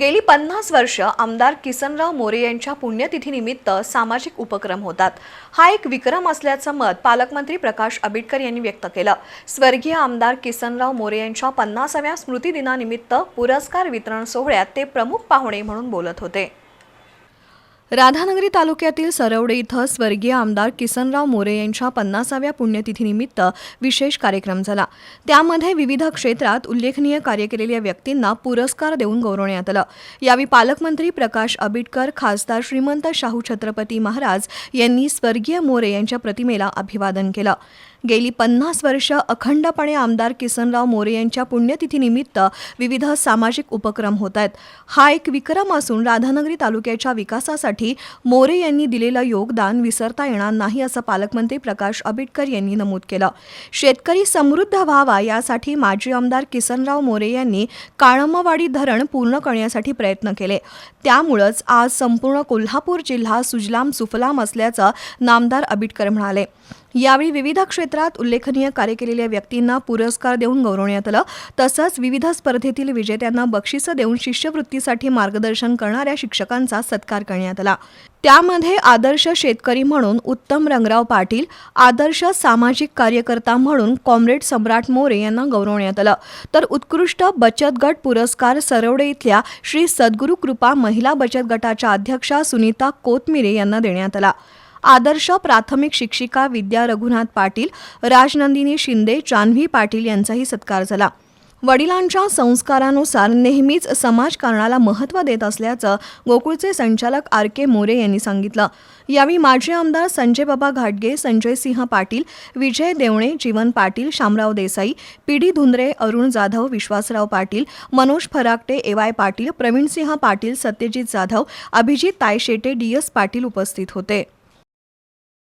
गेली पन्नास वर्ष आमदार किसनराव मोरे यांच्या पुण्यतिथीनिमित्त सामाजिक उपक्रम होतात. हा एक विक्रम असल्याचं मत पालकमंत्री प्रकाश आंबेडकर यांनी व्यक्त केलं. स्वर्गीय आमदार किसनराव मोरे यांच्या पन्नासाव्या स्मृतिदिनानिमित्त पुरस्कार वितरण सोहळ्यात ते प्रमुख पाहुणे म्हणून बोलत होते. राधानगरी तालुक्यातील सरवडे इथं स्वर्गीय आमदार किसनराव मोरे यांच्या पन्नासाव्या पुण्यतिथीनिमित्त विशेष कार्यक्रम झाला. त्यामध्ये विविध क्षेत्रात उल्लेखनीय कार्य केलेल्या व्यक्तींना पुरस्कार देऊन गौरवण्यात आलं. यावेळी पालकमंत्री प्रकाश आबिटकर खासदार श्रीमंत शाहू छत्रपती महाराज यांनी स्वर्गीय मोरे यांच्या प्रतिमेला अभिवादन केलं. गेली पन्नास वर्ष अखंडपणे आमदार किसनराव मोरे यांच्या पुण्यतिथीनिमित्त विविध सामाजिक उपक्रम होत आहेत. हा एक विक्रम असून राधानगरी तालुक्याच्या विकासासाठी मोरे यांनी दिलेलं योगदान विसरता येणार नाही असं पालकमंत्री प्रकाश आंबेडकर यांनी नमूद केलं. शेतकरी समृद्ध व्हावा यासाठी माजी आमदार किसनराव मोरे यांनी काळंबवाडी धरण पूर्ण करण्यासाठी प्रयत्न केले. त्यामुळंच आज संपूर्ण कोल्हापूर जिल्हा सुजलाम सुफलाम असल्याचं नामदार आंबेडकर म्हणाले. यावेळी विविध क्षेत्रात उल्लेखनीय कार्य केलेल्या व्यक्तींना पुरस्कार देऊन गौरवण्यात आलं. तसंच विविध स्पर्धेतील विजेत्यांना बक्षिसं देऊन शिष्यवृत्तीसाठी मार्गदर्शन करणाऱ्या शिक्षकांचा सत्कार करण्यात आला. त्यामध्ये आदर्श शेतकरी म्हणून उत्तम रंगराव पाटील आदर्श सामाजिक कार्यकर्ता म्हणून कॉम्रेड सम्राट मोरे यांना गौरवण्यात आलं. तर उत्कृष्ट बचत गट पुरस्कार सरवडे इथल्या श्री सद्गुरू कृपा महिला बचत गटाच्या अध्यक्षा सुनीता कोतमिरे यांना देण्यात आला. आदर्श प्राथमिक शिक्षिका विद्या रघुनाथ पाटील राजनंदिनी शिंदे जान्हवी पाटील यांचाही सत्कार झाला. वडिलांच्या संस्कारानुसार नेहमीच समाजकारणाला महत्त्व देत असल्याचं गोकुळचे संचालक आर के मोरे यांनी सांगितलं. यावेळी माजी आमदार संजय बाबा घाटगे Sanjay Singh Patil Vijay Devane Jeevan Patil Shamrao Desai P D Dhundre Arun Jadhav Vishwasrao Patil Manoj Farakate A Y Patil Pravinsinh Patil Satyajit Jadhav Abhijit Tayshete D S Patil उपस्थित होते.